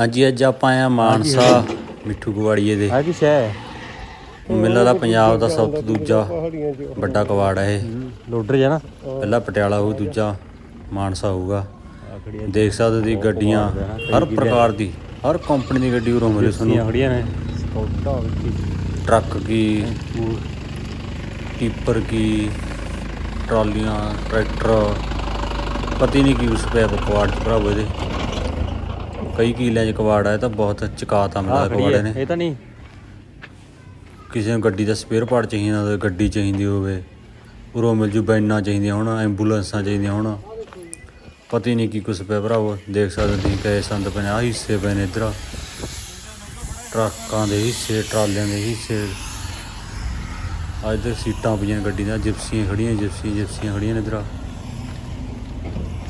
ਹਾਂਜੀ ਅੱਜ ਆਪਾਂ ਆਏ ਆ ਮਾਨਸਾ ਮਿੱਠੂ ਗਵਾੜੀਏ ਦੇ। ਆ ਕੀ ਸ਼ੈ ਮੈਨੂੰ ਲੱਗਦਾ ਪੰਜਾਬ ਦਾ ਸਭ ਤੋਂ ਦੂਜਾ ਵੱਡਾ ਕਵਾੜ ਹੈ ਇਹ। ਲੋਡਰ ਜਾਂ ਨਾ। ਪਹਿਲਾ ਪਟਿਆਲਾ ਹੋਊ ਦੂਜਾ ਮਾਨਸਾ ਹੋਊਗਾ। ਦੇਖ ਸਕਦੇ ਹੋ ਤੁਸੀਂ ਗੱਡੀਆਂ ਹਰ ਪ੍ਰਕਾਰ ਦੀ ਹਰ ਕੰਪਨੀ ਦੀ ਗੱਡੀ ਉਰੋਂ ਮਿਲੇ ਤੁਹਾਨੂੰ। ਖੜੀਆਂ ਨੇ। ਟਰੱਕ ਕੀ ਟਿੱਪਰ ਕੀ ਟਰਾਲੀਆਂ ਟਰੈਕਟਰ ਪਤੀ ਨਹੀਂ ਕੀ ਉਸ ਪੈ ਕਵਾੜ ਚ ਭਰਾਵੋ ਇਹਦੇ। ਕਈ ਕਿਲਿਆਂ ਚ ਕਵਾੜ ਆ ਇਹ ਤਾਂ ਬਹੁਤ ਚਕਾਤਾ ਮਿਲਦਾ ਕਵਾੜ ਨੇ ਇਹ ਤਾਂ ਨਹੀਂ। ਕਿਸੇ ਨੂੰ ਗੱਡੀ ਦਾ ਸਪੇਅਰ ਪਾਰਟ ਚਾਹੀਦਾ ਹੋਵੇ ਗੱਡੀ ਚਾਹੀਦੀ ਹੋਵੇ ਉਰੋਂ ਮਿਲ ਜੂ ਬੈਨਾਂ ਚਾਹੀਦੀਆਂ ਹੋਣ ਐਂਬੂਲੈਂਸਾਂ ਚਾਹੀਦੀਆਂ ਹੋਣ। ਪਤਾ ਹੀ ਨਹੀਂ ਕੀ ਕੁਛ ਪਿਆ ਭਰਾਵੋ ਦੇਖ ਸਕਦੇ ਤੁਸੀਂ ਕਹੇ ਸੰਦ ਪਏ ਨੇ ਆਹ ਹਿੱਸੇ ਪਏ ਨੇ ਇੱਧਰ। ਟਰੱਕਾਂ ਦੇ ਹਿੱਸੇ ਟਰਾਲਿਆਂ ਦੇ ਹਿੱਸੇ। ਆ ਇੱਧਰ ਸੀਟਾਂ ਪਈਆਂ ਗੱਡੀ ਦੀਆਂ ਜਿਪਸੀਆਂ ਖੜੀਆਂ ਜਿਪਸੀ ਜਿਪਸੀਆਂ ਖੜੀਆਂ ਨੇ ਇੱਧਰ।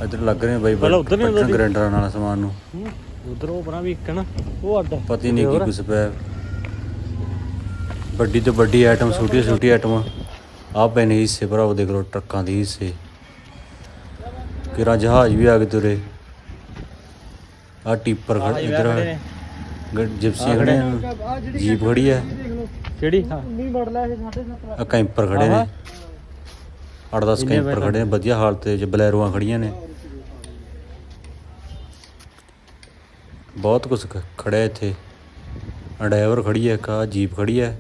ਇੱਧਰ ਲੱਗ ਰਹੇ ਬਾਈ ਸੀ। ਗ੍ਰੈਂਡਰਾਂ ਨਾਲ ਸਮਾਨ ਨੂੰ। ਉਧਰ ਉਹ ਪਰਾਂ ਵੀ ਇੱਕ ਹੈ ਨਾ ਉਹ ਅੱਡ। ਪਤਾ ਹੀ ਨਹੀਂ ਕੀ ਕੁਛ ਪਿਆ। ਵੱਡੀ ਤੋਂ ਵੱਡੀ ਆਈਟਮ ਛੋਟੀ ਛੋਟੀ ਆਈਟਮ ਆ ਪਏ ਨੇ ਹਿੱਸੇ ਭਰਾਓ ਦੇਖ ਲਓ ਟਰੱਕਾਂ ਦੇ ਹਿੱਸੇ। ਕਿਰਾ ਜਹਾਜ਼ ਵੀ ਆ ਗਏ ਤੁਰੇ। ਆ ਟਿੱਪਰ ਖੜ ਇਧਰ ਜਿਪਸੀਆਂ ਖੜੇ ਜੀਪ ਖੜੀ ਹੈ। ਕਿਹੜੀ ਆ ਕੈਂਪਰ ਖੜੇ ਨੇ। 8-10 ਕੈਂਪਰ ਖੜੇ ਨੇ। ਵਧੀਆ ਹਾਲਤ ਵਿੱਚ ਬਲੈਰੋਆਂ ਖੜੀਆਂ ਨੇ। ਬਹੁਤ ਕੁਝ ਖੜਿਆ ਇੱਥੇ। ਆ ਡਰਾਈਵਰ ਖੜੀ ਹੈ ਆ ਜੀਪ ਖੜੀ ਹੈ।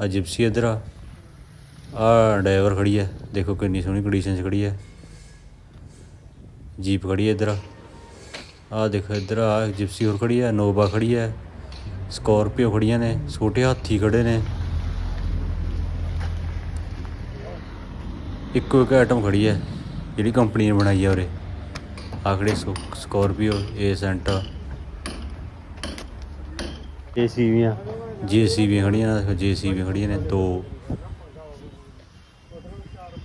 ਆ ਜਿਪਸੀ ਇੱਧਰ ਆ। ਆ ਡਰਾਈਵਰ ਖੜੀ ਹੈ। ਦੇਖੋ ਕਿੰਨੀ ਸੋਹਣੀ ਕੰਡੀਸ਼ਨ 'ਚ ਖੜੀ ਹੈ। ਜੀਪ ਖੜੀ ਹੈ ਇੱਧਰ ਆ। ਦੇਖੋ ਇੱਧਰ ਆ ਜਿਪਸੀ ਹੋਰ ਖੜੀ ਹੈ ਨੋਵਾ ਖੜੀ ਹੈ। ਸਕੋਰਪੀਓ ਖੜੀਆਂ ਨੇ ਛੋਟੇ ਹਾਥੀ ਖੜੇ ਨੇ। ਇੱਕੋ ਇੱਕ ਆਈਟਮ ਖੜੀ ਹੈ ਜਿਹੜੀ ਕੰਪਨੀ ਨੇ ਬਣਾਈ ਹੈ ਉਰੇ। ਆ ਖੜੀ ਸਕੋਰਪੀਓ ਏਸੈਂਟ ਏਸੀਵੀਆਂ ਜੀਸੀਬੀ ਖੜੀਆਂ ਨੇ ਜੀਸੀਬੀ ਖੜੀਆਂ ਨੇ ਦੋ।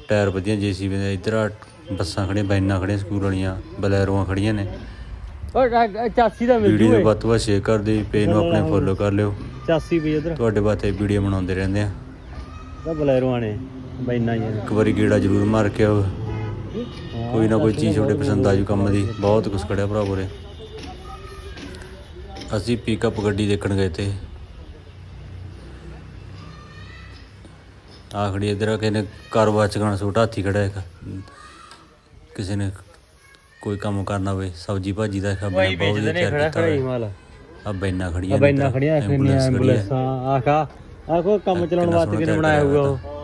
ਟਾਇਰ ਵਧੀਆ ਜੀਸੀਬੀ ਦੇ। ਇੱਧਰ ਆ ਬੱਸਾਂ ਖੜੀਆਂ ਬੈਨਾਂ ਖੜੀਆਂ ਸਕੂਲ ਵਾਲੀਆਂ ਬਲੈਰੋਆਂ ਖੜੀਆਂ ਨੇ। ਓ 84 ਦਾ ਮਿਲ ਵੀਡੀਓ ਨੂੰ ਵੱਧ ਤੋਂ ਵੱਧ ਸ਼ੇਅਰ ਕਰ ਦਿਓ ਪੇਜ ਨੂੰ ਆਪਣੇ ਫੋਲੋ ਕਰ ਲਿਓ। 84 ਵੀ ਉਧਰ ਤੁਹਾਡੇ ਵਾਸਤੇ ਵੀਡੀਓ ਬਣਾਉਂਦੇ ਰਹਿੰਦੇ ਆ। ਦਾ ਬਲੈਰੋ ਆਣੇ ਬੈਨਾ ਇੱਕ ਵਾਰੀ ਗੇੜਾ ਜ਼ਰੂਰ ਮਾਰ ਕੇ ਆਓ। ਕੋਈ ਨਾ ਕੋਈ ਚੀਜ਼ ਤੁਹਾਡੇ ਪਸੰਦ ਆ ਜੂ ਕੰਮ ਦੀ। ਬਹੁਤ ਕੁਝ ਖੜਿਆ ਭਰਾ ਉਰੇ। ਅਸੀਂ ਪਿਕਅਪ ਗੱਡੀ ਦੇਖਣ ਗਏ ਤੇ। ਆਖੜੀ ਇਧਰ ਕਿਸੇ ਨੇ ਕਾਰੋਬਾਰ ਚ ਗਾਣਾ ਛੋਟਾ ਹਾਥੀ ਖੜਾ ਇੱਕ। ਕਿਸੇ ਨੇ ਕੋਈ ਕੰਮ ਕਰਨਾ ਹੋਵੇ ਸਬਜੀ ਭਾਜੀ ਦਾ ਖਾ ਬਣਾ ਬਹੁਤ ਵਧੀਆ ਤਿਆਰ ਕੀਤਾ ਖੜਾ ਹੀ ਹੋਇਆ ਮਾਲ ਆ ਬੈਨਾਂ ਖੜੀਆਂ ਆ ਬੈਨਾ ਖੜੀਆਂ। ਖੜੀ ਹੈ। ਐਂਬੂਲੈਂਸਾਂ ਆਖਾ ਆ ਕੋ ਕੰਮ ਚਲਾਉਣ ਵਾਸਤੇ ਕਿਨੇ ਬਣਾਇਆ ਹੋਊਗਾ ਕਰਿਆ